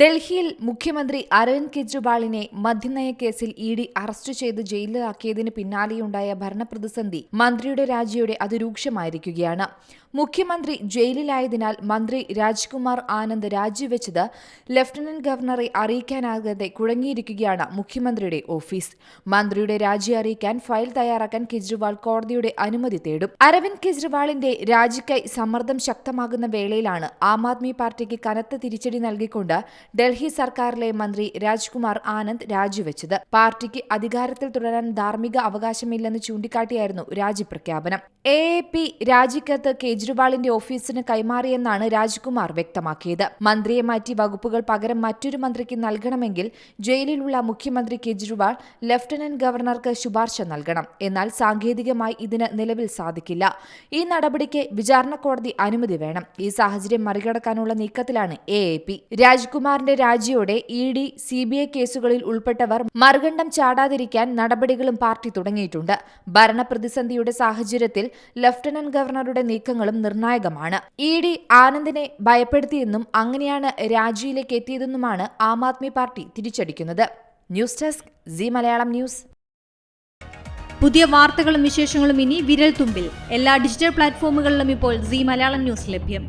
ഡൽഹിയിൽ മുഖ്യമന്ത്രി അരവിന്ദ് കെജ്രിവാളിനെ മദ്യനയ കേസിൽ ഇ ഡി അറസ്റ്റ് ചെയ്ത് ജയിലിലാക്കിയതിന് പിന്നാലെയുണ്ടായ ഭരണപ്രതിസന്ധി മന്ത്രിയുടെ രാജിയുടെ അതിരൂക്ഷമായിരിക്കുകയാണ്. മുഖ്യമന്ത്രി ജയിലിലായതിനാൽ മന്ത്രി രാജ്കുമാർ ആനന്ദ് രാജിവെച്ചത് ലഫ്റ്റനന്റ് ഗവർണറെ അറിയിക്കാനാകാതെ കുഴങ്ങിയിരിക്കുകയാണ് മുഖ്യമന്ത്രിയുടെ ഓഫീസ്. മന്ത്രിയുടെ രാജി അറിയിക്കാൻ ഫയൽ തയ്യാറാക്കാൻ കെജ്രിവാൾ കോടതിയുടെ അനുമതി തേടും. അരവിന്ദ് കെജ്രിവാളിന്റെ രാജിക്കായി സമ്മർദ്ദം ശക്തമാകുന്ന വേളയിലാണ് ആം ആദ്മി പാർട്ടിക്ക് കനത്ത തിരിച്ചടി നൽകിക്കൊണ്ട് ഡൽഹി സർക്കാരിലെ മന്ത്രി രാജ്കുമാർ ആനന്ദ് രാജിവെച്ചത്. പാർട്ടിക്ക് അധികാരത്തിൽ തുടരാൻ ധാർമ്മിക അവകാശമില്ലെന്ന് ചൂണ്ടിക്കാട്ടിയായിരുന്നു രാജിപ്രഖ്യാപനം എ എ പി രാജിക്കത്ത് കേജ്രിവാളിന്റെ ഓഫീസിന് കൈമാറിയെന്നാണ് രാജ്കുമാർ വ്യക്തമാക്കിയത്. മന്ത്രിയെ മാറ്റി വകുപ്പുകൾ പകരം മറ്റൊരു മന്ത്രിക്ക് നൽകണമെങ്കിൽ ജയിലിലുള്ള മുഖ്യമന്ത്രി കേജ്രിവാൾ ലഫ്റ്റനന്റ് ഗവർണർക്ക് ശുപാർശ നൽകണം. എന്നാൽ സാങ്കേതികമായി ഇതിന് നിലവിൽ സാധിക്കില്ല. ഈ നടപടിക്ക് വിചാരണ കോടതി അനുമതി വേണം. ഈ സാഹചര്യം മറികടക്കാനുള്ള നീക്കത്തിലാണ് എ എ പി. രാജ്കുമാറിന്റെ രാജിയോടെ E D C B I കേസുകളിൽ ഉൾപ്പെട്ടവർ മറുകണ്ഠം ചാടാതിരിക്കാൻ നടപടികളും പാർട്ടി തുടങ്ങിയിട്ടുണ്ട്. ഭരണപ്രതിസന്ധിയുടെ സാഹചര്യത്തിൽ ലഫ്റ്റനന്റ് ഗവർണറുടെ നീക്കങ്ങളും നിർണായകമാണ്. ഇ ഡി ആനന്ദിനെ ഭയപ്പെടുത്തിയെന്നും അങ്ങനെയാണ് രാജിയിലേക്ക് എത്തിയതെന്നുമാണ് Aam Aadmi party തിരിച്ചടിക്കുന്നത്. News desk Zee Malayalam news. പുതിയ വാർത്തകളും വിശേഷങ്ങളും ഇനി വിരൽ തുമ്പിൽ എല്ലാ ഡിജിറ്റൽ പ്ലാറ്റ്ഫോമുകളിലും ഇപ്പോൾ സി മലയാളം ന്യൂസ് ലഭ്യം.